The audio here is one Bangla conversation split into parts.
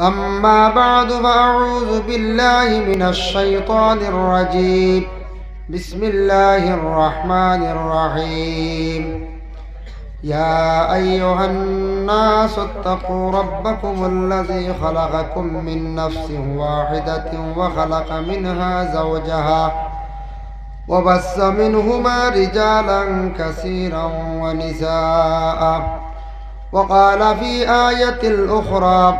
أما بعد فأعوذ بالله من الشيطان الرجيم. بسم الله الرحمن الرحيم. يا أيها الناس اتقوا ربكم الذي خلقكم من نفس واحدة وخلق منها زوجها وبث منهما رجالا كثيرا ونساء. وقال في آية الأخرى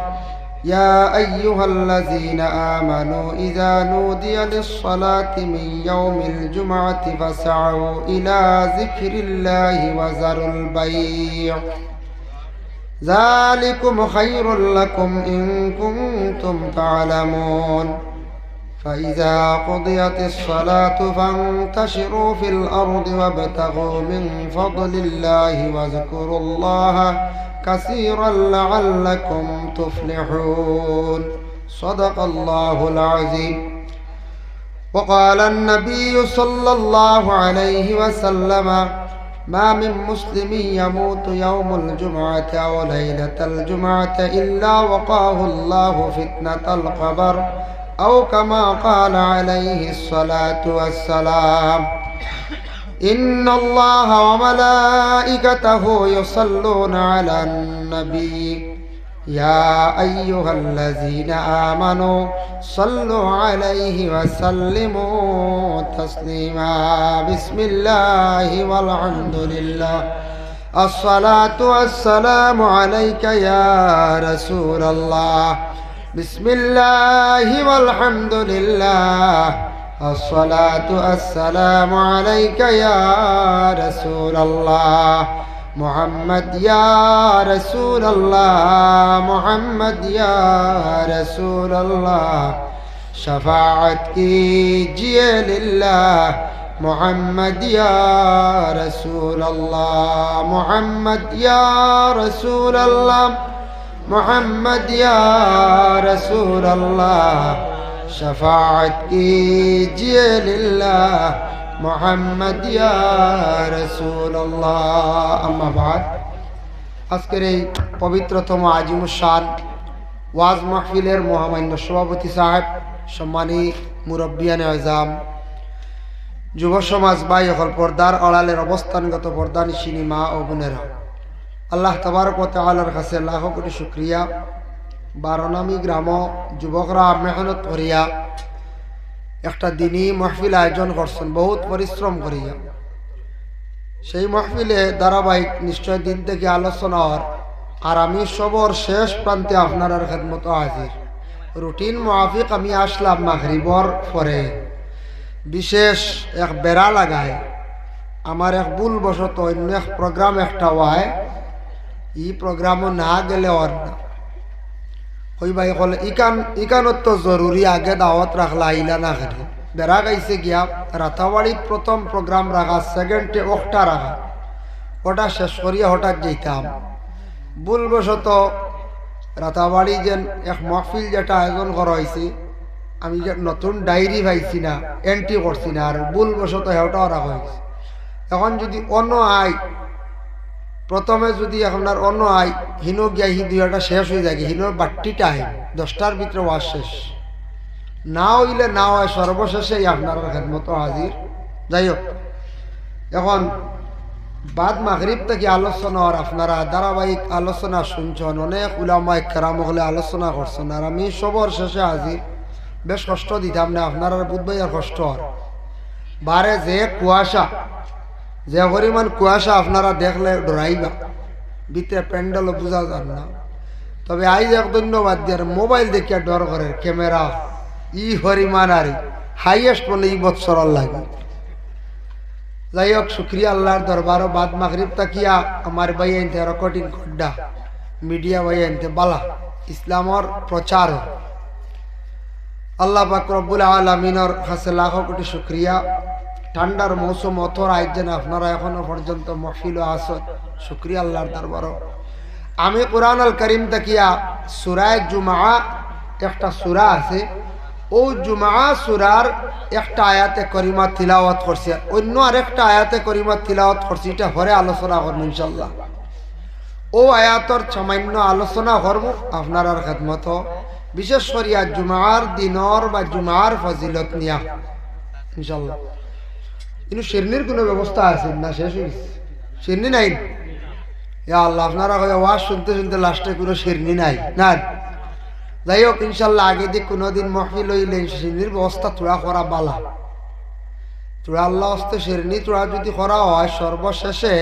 يا أيها الذين آمنوا إذا نودي للصلاة من يوم الجمعة فاسعوا إلى ذكر الله وذروا البيع. ذلكم خير لكم إن كنتم تعلمون. فإذا قضيت الصلاة فانتشروا في الأرض وابتغوا من فضل الله واذكروا الله كثيرا لعلكم تفلحون. صدق الله العظيم. وقال النبي صلى الله عليه وسلم ما من مسلم يموت يوم الجمعة أو ليلة الجمعة إلا وقاه الله فتنة القبر أو كما قال عليه الصلاة والسلام. إن الله وملائكته يصلون على النبي. يا أيها الذين آمنوا صلوا عليه وسلموا تسليما. بسم الله والحمد لله. الصلاة والسلام عليك يا رسول الله. بسم الله والحمد لله الصلاة السلام عليك يا رسول الله محمد يا رسول الله محمد يا رسول الله شفاعتك جي لله محمد يا رسول الله محمد يا رسول الله محمد يا رسول الله شفاعت کیجئے للہ আজকের এই পবিত্রতম আজিমুসান ওয়াজ মাহফিলের মহামান্য সভাপতি সাহেব, সম্মানী মুরব্বিয়ান আজাম, যুব সমাজ বাই হল পর্দার অড়ালের অবস্থানগত পর্দানি সিনেমা ও বোনেরা। আল্লাহ তবারক তালার কাছে লাখ কোটি শুক্রিয়া। বারনামী গ্রাম যুবকরা মেহনত করিয়া একটা দিনই মহফিল আয়োজন করছেন, বহুত পরিশ্রম করিয়া। সেই মহফিলে ধারাবাহিক নিশ্চয় দিন থেকে আলোচনা হওয়ার আর আমি সবর শেষ প্রান্তে আপনার খেদমত হাজির। রুটিন মাফিক আমি আসলাম মাগরিবর পরে। বিশেষ এক বেড়া লাগায়, আমার এক ভুল বশত অন্য এক প্রোগ্রাম একটা হয় ই প্রোগ্রামও না গেলে ওর না। ওই ভাই, কলে ইকান, ইকানত তো জরুরি আগে দাওয়াত রাখলা আইলা না খেলে বেড়া গাইছে গিয়া রাতাবাড়ি প্রথম প্রোগ্রাম রাখা সেকেন্ডে ওটা রাখা ওটা শেষ করিয়া হঠাৎ যেতাম ভুলবশত রাতাবাড়ি যেন এক মহফিল যেটা আয়োজন করা হয়েছে আমি যে নতুন ডায়েরি পাইছি না এন্ট্রি করছি না আর ভুলবশত হেওটাও রাখা হয়েছে এখন যদি অন্য আয় প্রথমে যদি আপনার অন্য আয়, হিনো গিয়া হি দুইটা শেষ হয়ে যায় হিনোর বাট্টিটা আই দশটার ভিতরে ওয়াজ শেষ। না হইলে না হয় সর্বশেষে আপনার খেদমত হাজির। যাই হোক, এখন বাদ মাগরিব থেকে আলোচনা আর আপনারা ধারাবাহিক আলোচনা শুনছেন, অনেক উলামায় কেরাম হলে আলোচনা করছেন, আর আমি সবর শেষে হাজির। বেশ কষ্ট দিতাম না, আপনার বুধবাই আর কষ্ট আর। বারে যে কুয়াশা যে পরিমাণ কুয়াশা আপনারা দেখলে ডরাইবা ভিতরে প্যান্ডেলও বোঝা যান না। তবে আইজ এক ধন্যবাদ দিয়ে মোবাইল দেখিয়া ডর করে, ক্যামেরা, ই হরিমান আর হাইয়েস্ট বলে ই বৎসর লাগে। যাই হোক, শুক্রিয়া আল্লাহর দরবারও বাদ মাগরিব তাকিয়া আমার ভাই আনতে রেকর্ডিং খড্ডা মিডিয়া ভাই আনতে বালা, ইসলামর প্রচার। আল্লাহ পাক রব্বুল আলমিনর কাছে লাখ কোটি শুক্রিয়া। ঠান্ডার মৌসুম অথর আইজেন আপনারা এখনও পর্যন্ত মহফিল আসন শুক্রিয়া আল্লাহর দরবারও। আমি কোরআন আল করিম তাকিয়া সুরায় জুমা একটা সুরা আছে। ও জুমা সুরার একটা আয়াতে করিমা তিলাওয়াত করছে। অন্য আরেকটা আয়াতে করিমা তিলাওয়াত করছে, এটা হরে আলোচনা করব ইনশাল্লাহ ও আয়াতর সামান্য আলোচনা করব আপনার আর খেদমত। বিশেষ করিয়া জুমার দিনর বা জুমার ফজিলত নিয়া। ইনশাল্লাহ কিন্তু শিরনির কোনো ব্যবস্থা আছে? না, শেষ হয়ে গেছে। শিরনি নাই? আল্লাহ, আপনারা কয়ে ওয়াজ শুনতে শুনতে লাস্টে কোনো শিরনি নাই? না। যাই হোক ইনশাল্লাহ আগে দিয়ে কোনোদিন মহফিল হইলে শিরনির ব্যবস্থা তোরা করা বালা। তোরা আল্লাহ হস্তে শিরনি তোরা যদি করা হয়, সর্বশেষে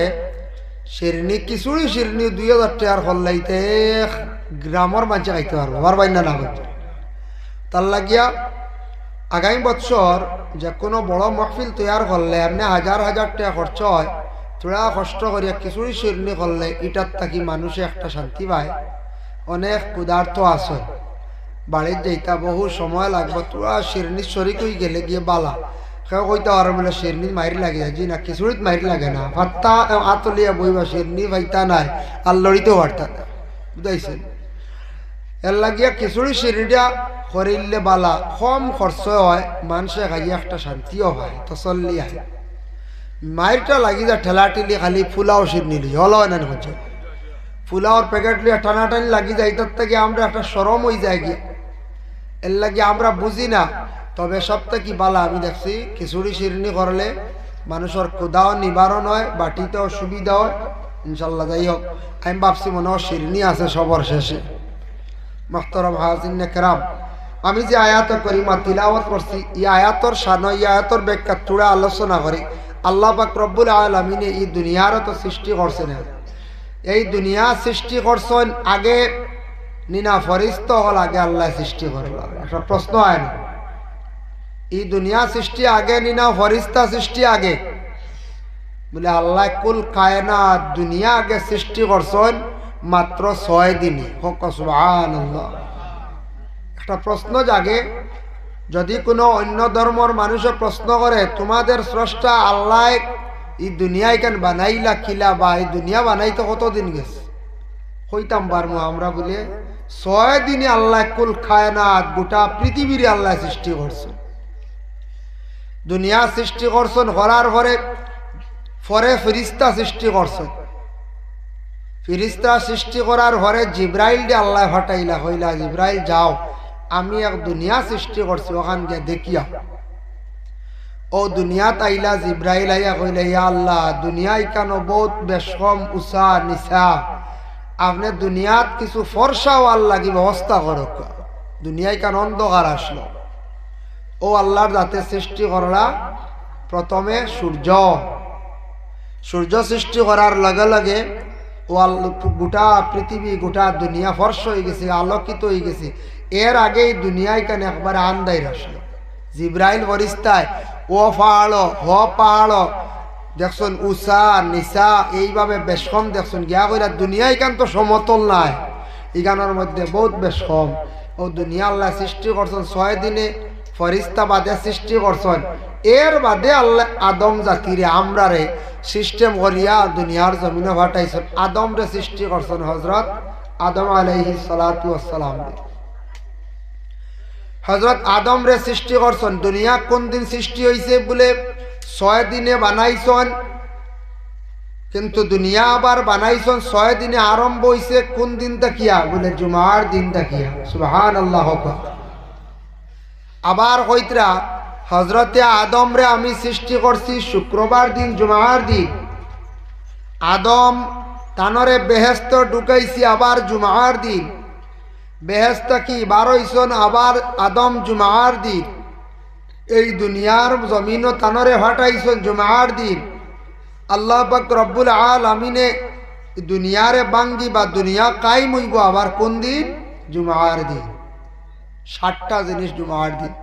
শিরনি কিছুই শিরনি দুই হাজার টাকার হল্লাইতে গ্রামের মাঝে খাইতে পারব। পারবাই না না তার লাগিয়া আগামী বছর যে কোনো বড় মহফিল তৈয়ার করলে এমনি হাজার হাজার টাকা খরচ হয় তোরা কষ্ট করিয়া কিছুই শিরনি করলে এটার থাকি মানুষে একটা শান্তি পায়। অনেক ক্ষুধার্ত আছে বাড়ির যাইতা বহু সময় লাগবে তোরা শিরনি শরিক হয়ে গেলে গিয়ে বালা। কেউ কইতে পারো বলে শিরনি মারি লাগে জি না খিচুড়িত মারি লাগে না। ভাত্তা আতলিয়া বইবা শিরনি ভাইতা নাই আর লড়িতেও পারতা বুঝাইছেন এর লাগিয়া খিচুড়ি শিরনিটা করিলে বালা। কম খরচ হয় মানুষে খাইয়া একটা শান্তিও হয় তসল্লি হয় মায়েরটা লাগি যা ঠেলা ঠেলি খালি ফুলাও শিরনি লি হল হয় না হচ্ছে ফুলাওর প্যাকেট লিয়া টানাটানি লাগি যায় তার থেকে আমরা একটা সরম হয়ে যায় গিয়া এর লাগে আমরা বুঝি না, তবে সব থেকে বালা। আমি দেখছি, খিচুড়ি শিরনি করলে মানুষের ক্ষুদাও নিবারণ হয় বাটিতেও সুবিধা হয়। ইনশাল্লাহ, যাই হোক আমি ভাবছি মনে হয় শিরনি আছে সবর শেষে। মখতরম হাজিন কেরাম। আমি যে আয়াতর করি মা তিলাওয়াত করছি, এই আয়াতর সান, এই আয়াতর ব্যাখ্যা তুড়া আলোচনা করি, আল্লাহ পাক রব্বুল আলমিনে এই দুনিয়ারও তো সৃষ্টি করছেন। এই দুনিয়া সৃষ্টি করছেন আগে নিনা ফরিস্ত হল আগে আল্লাহ সৃষ্টি করল। একটা প্রশ্ন হয় না। এই দুনিয়া সৃষ্টি আগে, নিনা ফরিস্তা সৃষ্টি আগে। বলে আল্লাহ, কুল কায়না দুনিয়া আগে সৃষ্টি করছেন মাত্র ছয় দিনে। হোক সুবহান একটা প্রশ্ন জাগে, যদি কোনো অন্য ধর্মর মানুষে প্রশ্ন করে, তোমাদের স্রষ্টা আল্লাহ এই দুনিয়ায় কেন বানাইলা কিলা বা এই দুনিয়া বানাইতে কতদিন গেছে? হইতাম পারব আমরা বলে, ছয় দিনে আল্লাহ কুল খায়নাত গোটা পৃথিবীর আল্লাহ সৃষ্টি করছে দুনিয়া সৃষ্টি করছেন হরার ঘরে পরে ফিরিস্তা সৃষ্টি করছেন। ফিরিস্তা সৃষ্টি করার ঘরে জিব্রাইল দিয়ে আল্লাহ হটাইলা হইলা, জিব্রাইল, যাও। আমি এক দুনিয়া সৃষ্টি করছি, ওখান গিয়ে দেখিয়া। ও দুনিয়াত আইলা, জিব্রাইল আইয়া কইলে, ইয়া আল্লাহ, দুনিয়ায় কেন বহুত বেশম উষা নিশা আপনি দুনিয়াত কিছু ফর্সাও আল্লাহ কি ব্যবস্থা করক দুনিয়ায় কেন অন্ধকার আসলো? ও আল্লাহর যাতে সৃষ্টি করলা, প্রথমে সূর্য। সূর্য সৃষ্টি করার লগে লগে ও গোটা পৃথিবী, গোটা দুনিয়া ফর্স হয়ে গেছে, আলোকিত হয়ে গেছে। এর আগেই দুনিয়ায় কেন একবার আন্দাই আসলো? জিব্রাইল ফরিস্তায় ও পাহাড়, হ পাহাড়, দেখছুন উষা নিশা এইভাবে বেশকম দেখছুন। গিয়া কইরা দুনিয়ায় কেন তো সমতল নাই? এই গানের মধ্যে বহুত বেশকম ও দুনিয়া আল্লাহ সৃষ্টি করছেন ছয় দিনে। ফরিস্তা বাদে সৃষ্টি করছেন। এর বাদে আল্লাহ আদম জাতিরে আমরারে সিস্টেম করিয়া দুনিয়ার জমিনে ফাটাইছেন আদম রে সৃষ্টি করছেন হজরত আদম আলাইহি সালাতু আসসালাম হজরত আদম রে সৃষ্টি করছেন। দুনিয়া কোন দিন সৃষ্টি হয়েছে বলে ছয় দিনে বানাইছন। কিন্তু দুনিয়া আবার বানাইছন, ছয় দিনে আরম্ভ হয়েছে কোন দিন তাকিয়া বলে জুমার দিন তাকিয়া সুবহান আল্লাহ আবার কইতরা, হজরতে আদম রে আমি সৃষ্টি করছি শুক্রবার দিন, জুমার দিন। আদম তানরে বেহেস্ত ঢুকাইছি আবার জুমার দিন। বেহেস্ত কি বারোইছন আবার আদম জুমার দিন। এই দুনিয়ার জমিন তানরে ফাটাইছন জুমার দিন। আল্লাহ রব্বুল আল আমিনে দুনিয়ারে বাঙ্গি বা দুনিয়া কাইম হইব আবার কোন দিন? জুমার দিন। ষাটটা জিনিস জুমার দিন।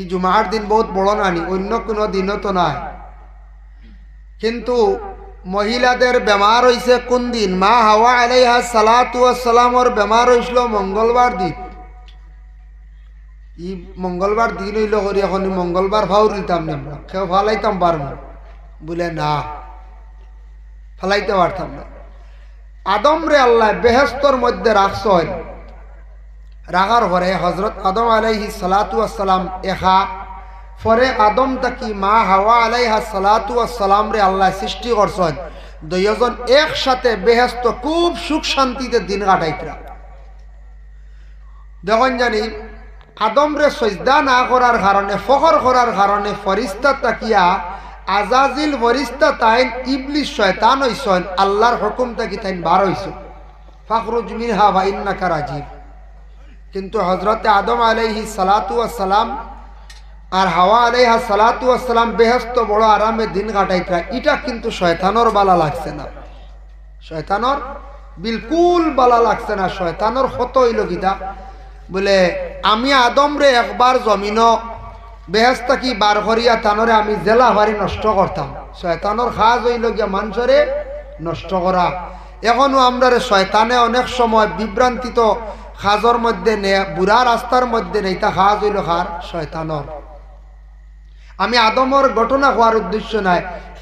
এই জুমার দিন বহুত বড় নানি, অন্য কোনো দিনও তো নাই। কিন্তু মহিলাদের বেমার হইছে কোন দিন? মা হাওয়া আলাইহা সালাতু সালামর বেমার হইছিল মঙ্গলবার দিন। ই মঙ্গলবার দিন হইল করি এখন মঙ্গলবার ভাও দিতাম না আমরা কেউ ফালাইতাম পারব বলে, না, ফালাইতে পারতাম না। আদম রে আল্লাহ বেহেস্তর মধ্যে রাখছেন রাগার ঘরে হজরত আদম আলাইহি সালাতু আসসালাম এখা, পরে আদম তাকি মা হাওয়া আলাইহা সালাতু আসসালাম রে আল্লাহ সৃষ্টি করছেন। দুইজন একসাথে বেহেস্ত খুব সুখ শান্তিতে দিন কাটাইতরা। দেখুন জানি আদমরে সজদা না করার কারণে, ফখর করার কারণে ফরিস্তা তাকিয়া আজাজিল ফরিস্তা তাইন ইবলিশ শয়তান হইসন আল্লাহর হুকুম তাকি তাইন বার হইস ফাখরুজ মিনহা বা ইন্নাকা রাজীব। কিন্তু হজরতে আদম আলাইহি সালাতু সালাম আর হাওয়া আলাইহা সালাতু সালাম বেহস্ত বড় আরামে দিন কাটাইতরা এটা কিন্তু শয়তানর বালা লাগছে না। শয়তানর বিলকুল বালা লাগছে না। শয়তানর হত হইল গীতা বলে, আমি আদমরে একবার জমিন বেহেস্তা কি বার করিয়া তানরে আমি জেলা ভারি নষ্ট করতাম। শয়তানর খাজ হইল গিয়া মানুষরে নষ্ট করা। এখনও আমরা শয়তানে অনেক সময় বিভ্রান্তিত খাজর মধ্যে নে, বুড়া রাস্তার মধ্যে নেই তা খাজ হইল খার শয়তানর। আমি আদমর ঘটনা হওয়ার উদ্দেশ্য নাই,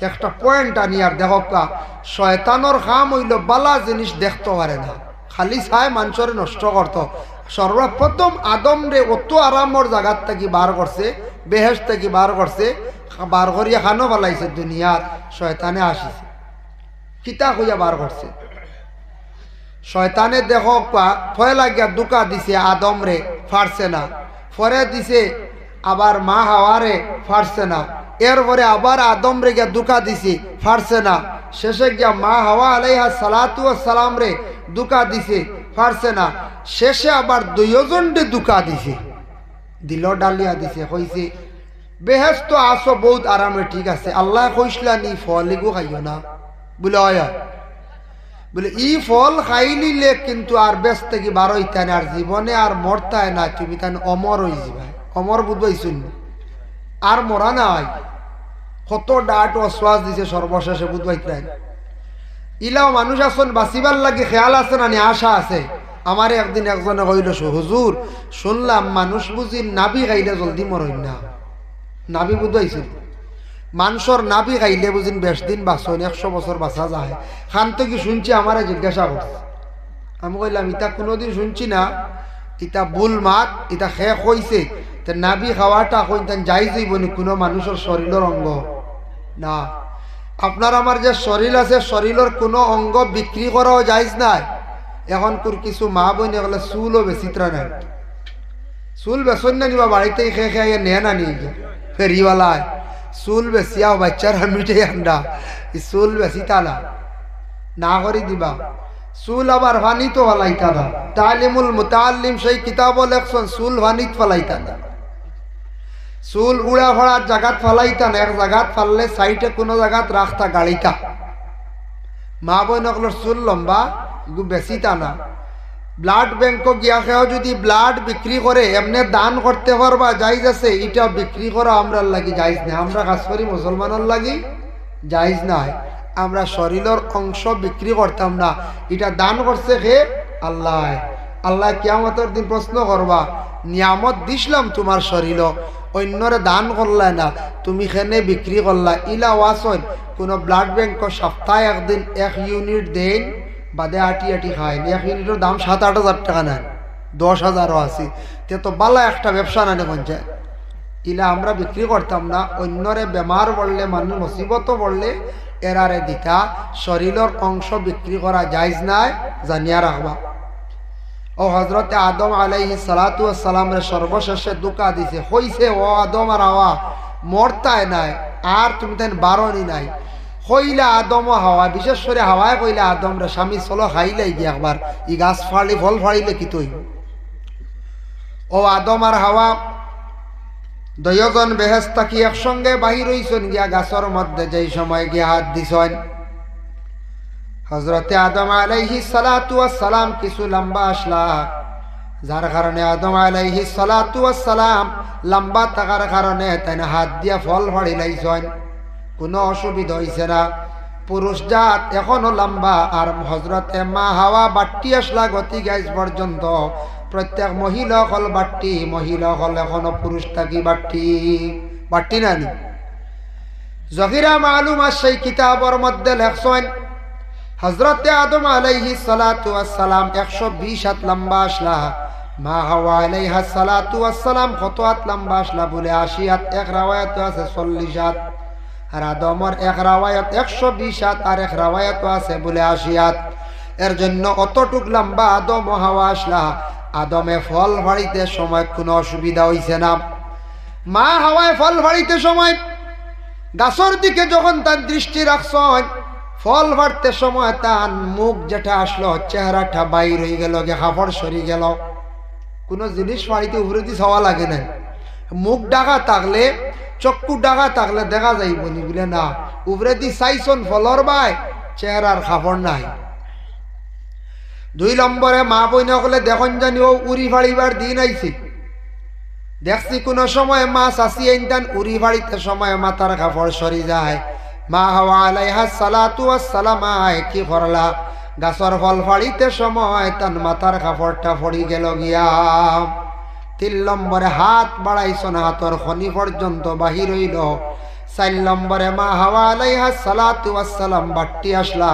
একটা পয়েন্ট আনি আর দেখকা শয়তানর খাম হইল বালা জিনিস দেখতে পারে না। খালি চাই মানুষরে নষ্ট করত। সর্বপ্রথম আদম রে অত আরামর জায়গার থেকে বার করছে বেহেস থেকে বার করছে, বার করিয়া খানো পালাইছে দুনিয়ার শয়তানে আসিছে। কিতা হইয়া বার করছে? শয়তানে দেখ ভয় লাগিয়া দুকা দিছে আদম রে ফারছে না। ফরে দিছে, আবার মা হাওয়ারে ফারছে না। এরপরে আবার আদম রে গিয়া দুকা দিছে ফারছে না। শেষে গিয়া মা হাওয়া আলাইহা সালাতু সালাম রে দুকা দিছে ফারছে না। শেষে আবার দুইজনটে দুকা দিছে। দিল ডালিয়া দিছে কইছে বেহেস্ত আসো বহুত আরামে, ঠিক আছে। আল্লাহ কইসলা নি ফলিগো খাইও না। বলে অয়। বলে, ই ফল খাইলিলে কিন্তু আর বেশ থেকে বার হইতে আর জীবনে আর মরতায় না, তুমি তান অমর হয়ে যাবে অমর বুঝবাইছুন আর মরা নাই। কত ডাট অশ্বাস দিছে সর্বশেষে বুঝবাইতে ইলাও মানুষ আসন বাঁচিবার লাগে খেয়াল আছে না আশা আছে? আমার একদিন একজনে কইল হুজুর, শুনলাম মানুষ বুঝি নাবি খাইলে জলদি মরই না। নাবি বুঝাইছিল মানুষের নাবি খাইলে বুঝিন বেশ দিন বাঁচন, একশো বছর বাঁচা যায়। খান তো কি শুনছি আমারে জিজ্ঞাসা করছে। আমি কইলাম ইটা কোনোদিন শুনছি না? ইতা বুল মাত ইটা শেষ হয়েছে তে নাবি খাওয়াটা কই তান যাই যাইব নি কোনো মানুষের শরীরের অঙ্গ। না। আপনার আমার যে শরীর আছে, শরীরের কোনো অঙ্গ বিক্রি করাও যাইজ নাই। এখন তোর কিছু মা বোন এগুলো চুলও বেশি নাই। চুল বেসন না নিবা বাড়িতে খেয়ে খেয়ে নে না নিয়ে ফেরিওয়ালায়। চুল বেচিয়াও বাচ্চারা মিঠে আন্ডা চুল বেশি না করে দিবা। চুল আবার ভানিত ফলাইতা না তালিমুল মুতালিম সেই কিতাব লেখছেন চুল ভানিত ফলাইতা না চুল উড়া ফড়ার জাগাত ফলাইতা না এক জাগাত ফাললে সাইডে কোনো জাগাত রাখতা গাড়িটা মা বোন নকলের চুল লম্বা বেশিতা না ব্লাড ব্যাংক গিয়া খেয়েও যদি ব্লাড বিক্রি করে এমনি দান করতে পারবা যাইজ আছে। এটা বিক্রি করা আমরা লাগি যাইজ নাই। আমরা কাজ করি মুসলমানের লাগি যাইজ নাই। আমরা শরীরের অংশ বিক্রি করতাম না এটা দান করছে হে আল্লাহ। আল্লাহ কিয়ামতের দিন প্রশ্ন করবা নিয়ামত দিছিলাম তোমার শরীর অন্যরে দান করলা না, তুমি খেনে বিক্রি করলা ইলা ওয়াসন কোনো ব্লাড ব্যাংক সপ্তাহে একদিন এক ইউনিট দেন বাদে আটি আটি খায়। ইউনিটের দাম সাত, আট হাজার টাকা নেন। দশ হাজারও আছে। তে তো বালা একটা ব্যবসা নানে পঞ্চায়েত ইলা আমরা বিক্রি করতাম না, অন্যরে বেমার পড়লে মানুষ মুসিবত পড়লে এরারে দিতা, শরীরের অংশ বিক্রি করা যাইজ নাই, জানিয়া রাখবা। ও হজরতে আদম আলাইহি সালাতু সালামের সর্বশেষে দুকা দিছে। হইছে ও আদম আর আওয়া, মরতায় নাই, আর তুমি তেন বারণই নাই। কইলা আদম হাওয়া, বিশেষ করে হাওয়ায় কইলা আদম রে স্বামী চলো খাইলাই গিয়ে একবার। ই গাছ ফাড়ি ফল ফাড়িলে কি তৈ ও আদম আর হাওয়া, দয়জন বেহেস্তা কি একসঙ্গে বাহির হইছেন গিয়া গাছর মধ্যে? যেই সময় গিয়া হাত দিছেন। হজরতে আদম আলাইহি সালাতু সালাম কিছু লম্বা আসলা। যার কারণে আদম আলাইহি সালাতু সালাম লম্বা থাকার কারণে তাই হাত দিয়া ফল ফাড়ি লাইছেন কোনো অসুবিধা হয়েছে না। পুরুষ জাত এখনও লম্বা আর হজরতে মা হাওয়া বাট্টি আসলা গতি গাইজ পর্যন্ত। প্রত্যেক মহিলা হল বাট্টি মহিলা হল এখনও পুরুষ থাকি বাট্টি। বাট্টি নানি জহিরা মালুম আর সেই কিতাবর মধ্যে লেখছেন হজরতে আদম আলাইহি সালাতু আসসালাম একশো বিশ হাত লম্বা আসলা, মা হাওয়া আলাইহা সালাতু আসসালাম কত হাত লম্বা আসলা বলে আশি হাত, এক রাওয়ায়াত আছে চল্লিশ হাত। আর আদমর এক রাওয়ায়ত, একশো বিশ হাত আর এক রাওয়ায়ত আছে বলে আশি হাত এর জন্য অতটুক লম্বা আদম হাওয়া আসলা। আদমে ফল ভাড়িতে সময় কোনো অসুবিধা হইছে না। মা হাওয়ায় ফল ভাড়িতে সময়, গাছর দিকে যখন তার দৃষ্টি রাখছ ফল ভাড়তে সময় তার মুখ যেটা আসলো, চেহারাটা বাইর হয়ে গেল গে হাফড় সরি গেল। কোনো জিনিস বাড়িতে উপরে দিয়ে ছাওয়া লাগে না মুখ ডাকা থাকলে চক্ষু ডাকা থাকলে দেখা যাইব নি বলে, না, উপরে দি চাইছন ফলর বাই চেহারার খাফড় নাই। দুই নম্বরে মা বইন হলে দেখুন জানি ও উড়ি ফাড়িবার দিন আইছে। দেখছি কোনো সময় মা চাষি আইনতান উড়ি ফাড়িতে সময় মাথার কাপড় সরি যায়। মা হাওয়া আলাইহা সালাতু সালামায় কি করলা গাছর ফল ফাড়িতে সময় তান মাথার কাপড়টা ফড়ি গেল গিয়া। তিন নম্বরে হাত বাড়াইছন হাতর খনি পর্যন্ত বাহির হইল। চার নম্বরে, মা হাওয়া আলাইহা সালাতু সালাম বাট্টি আসলা।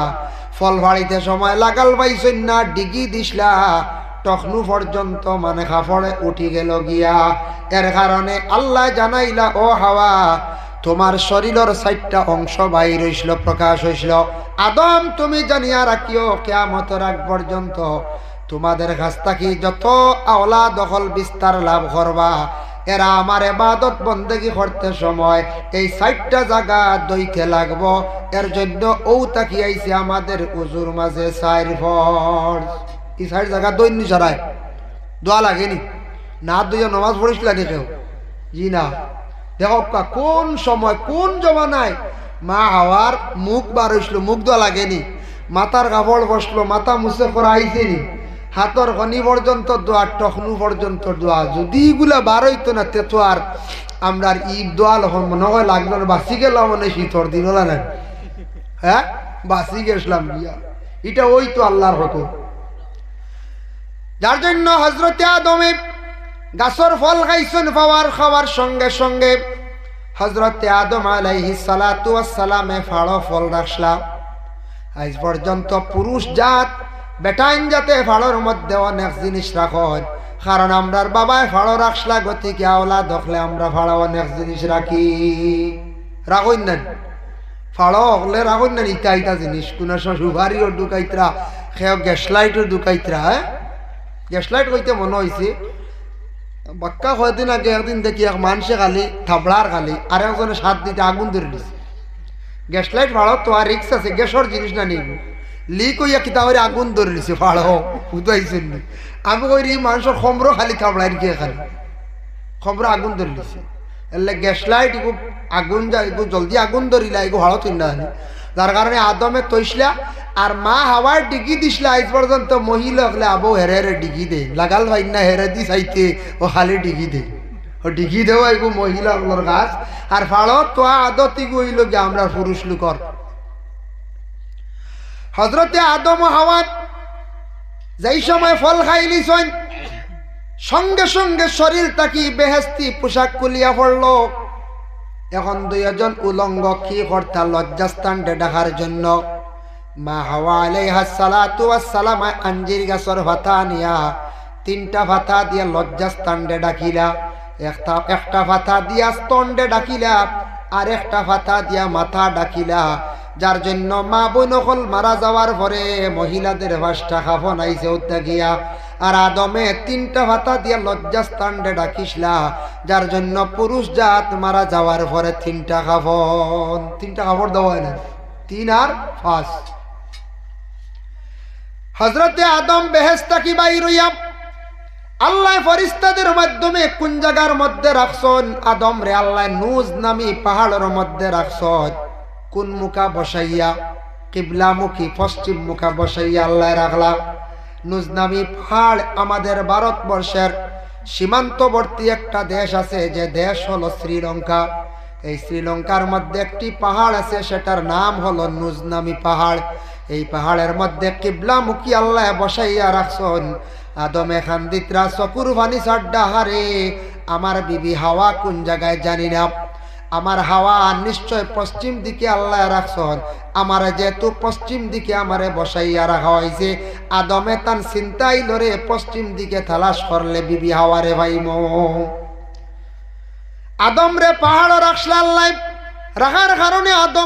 ফল ফাড়িতে সময় লাগাল পাইছন না, ডিগি দিসলা। টখনু পর্যন্ত মানে কাপড়ে উঠি গেল গিয়া। এর কারণে আল্লাহ জানাইলা, ও হাওয়া, তোমার শরীরের চারটা অংশ বাইর হইছিল প্রকাশ হইছিল আদম, তুমি জানিয়া রাখিও, কেয়ামতের আগ পর্যন্ত তোমাদের কাছ থাকি যত আওলা দখল বিস্তার লাভ করবা। এরা আমার এবাদত বন্দেগি করতে সময় এই সাইটটা জায়গা দইতে লাগবো। এর জন্য ও তাকি আইছে আমাদের উজুর মাঝে সাইর ফর্স এই সাইড জায়গা দৈন্য ছাড়ায় দোয়া লাগেনি। না দুজন নমাজ পড়িছিল নি কেউ? জি না। দেখো কা, কোন সময়, কোন জমানায় মা হাওয়ার মুখ বার হইছিল মুখ দোয়া লাগেনি। মাথার কাপড় বসল, মাথা মুছে করা আইসেনি। হাতর খনি পর্যন্ত দোয়া টখনু পর্যন্ত দোয়া। যদি এগুলা বার হইতো না, তে তো আর আমরা ঈদ দোয়া লখন মনে হয় লাগল না বাসি গেলাম মানে শীতর দিন না? হ্যাঁ? বাসি গেছিলাম বিয়া এটা ওই তো আল্লাহর হতো যার জন্য হজরতে আদমে গাছর ফল খাইছেন পাওয়ার খাওয়ার সঙ্গে সঙ্গে হজরতে আদম আলাইহি সালাতু সালামে ফাড়ো ফল রাখলাম আজ পর্যন্ত পুরুষ জাত বেটাইন যাতে ফাড়োর মধ্যে অনেক জিনিস রাখন কারণ আমরার বাবায় ফাড়ো রাখলা গতিকে আওলা দখলে আমরা ফাড়ো অনেক জিনিস রাখি। রাখুন না ফাড়ো হলে রাখুন না ইটা ইটা জিনিস। কোনো সুপারিও ঢুকাইতরা সেও গ্যাস লাইটও ঢুকাইতরা হ্যাঁ? গ্যাস লাইট কইতে মনে হয়েছে বাক্কা কয়েকদিন আগে একদিন দেখি এক মানুষে খালি থাবড়ার খালি, আর একজনে সাত দিতে আগুন ধরে দিছে। গ্যাস লাইট ভাড়ো তো আর রিক্স আছে, গ্যাসর জিনিস না নিব। লিক হইয়া কিতা করে আগুন ধরে দিছে ভাড়ো বুঝাইছেন নি আমি কই মানুষের খমরও খালি থাবড়াই রেখে খালি খমর আগুন ধরে দিছে এলে গ্যাস লাইট এগু আগুন এগু জলদি আগুন ধরিলা এগু ভাড়ো তিন না যার কারণে আদমে তৈসলা আর মা হাওয়ার ডিগি দিসলা আজ পর্যন্ত মহিলা হলে আবো হেরে হেরে ডিগি দে লাগাল ভাই না হেরে দি চাইতে ও খালি ডিগি দে ও ডিগি দেও এগু মহিলা গাছ আর ফাড়ো তো আদতি গইল গিয়ে আমরা পুরুষ লোকর হজরতে আদম হাওয়াত যেই সময় ফল খাইলিছন, সঙ্গে সঙ্গে শরীর তাকি বেহেস্তি পোশাক কুলিয়া পড়ল। এখন দুই দুইজন উলঙ্গ কি কর্তা লজ্জাস্থান ডাকার জন্য? মা হাওয়া আলাইহা সালাতু সালাম আঞ্জির গাছর ভাতা নিয়া তিনটা ভাতা দিয়া লজ্জাস্থানডে ডাকিলা, একটা একটা ভাতা দিয়া স্তন্ডে ডাকিলা আর একটা ভাতা দিয়া মাথা ডাকিলা, যার জন্য মা বৈনকল মারা যাওয়ার পরে মহিলাদের ভাষটা খাফন উত্তা গিয়া। আর আদমে তিনটা ভাতা দিয়া লজ্জাস্থানডে ডাকিসলা, যার জন্য পুরুষ জাত মারা যাওয়ার পরে তিনটা খাফন। তিনটা খাফর দেওয়া হয় না। তিন আর ফার্স্ট হজরতে আদম বেহেস্তা কি বাইরইয়া আল্লাহ ফরিস্তাদের মাধ্যমে কোন জায়গার মধ্যে রাখছন? আদম রে আল্লাহ, নুজ নামি পাহাড়ের মধ্যে রাখছন। কোন মুখা বসাইয়া, কিবলামুখী, পশ্চিম মুখা বসাইয়া আল্লাহ রাখলা। নুজ নামি পাহাড় আমাদের ভারতবর্ষের সীমান্তবর্তী একটা দেশ আছে, যে দেশ হলো শ্রীলঙ্কা। এই শ্রীলঙ্কার মধ্যে একটি পাহাড় আছে, সেটার নাম হলো নুজনামি পাহাড়। এই পাহাড়ের মধ্যে কিবলামুখী আল্লাহ বসাইয়া রাখছন। আদমে খান্দিতরা চকুর ভানি সাড্ডা হারে, আমার বিবি হাওয়া কোন জায়গায় জানি না। আমার হাওয়া নিশ্চয় পশ্চিম দিকে আল্লাহ রাখছন আমার যেহেতু পশ্চিম দিকে আমারে বসাইয়া রাখা হয়েছে আদমে তান চিন্তাই লরে পশ্চিম দিকে তালাশ করলে বিবি হাওয়ারে ভাই মো আদম রে পাহাড় রাখলা আল্লাহ। রাখার কারণে আদম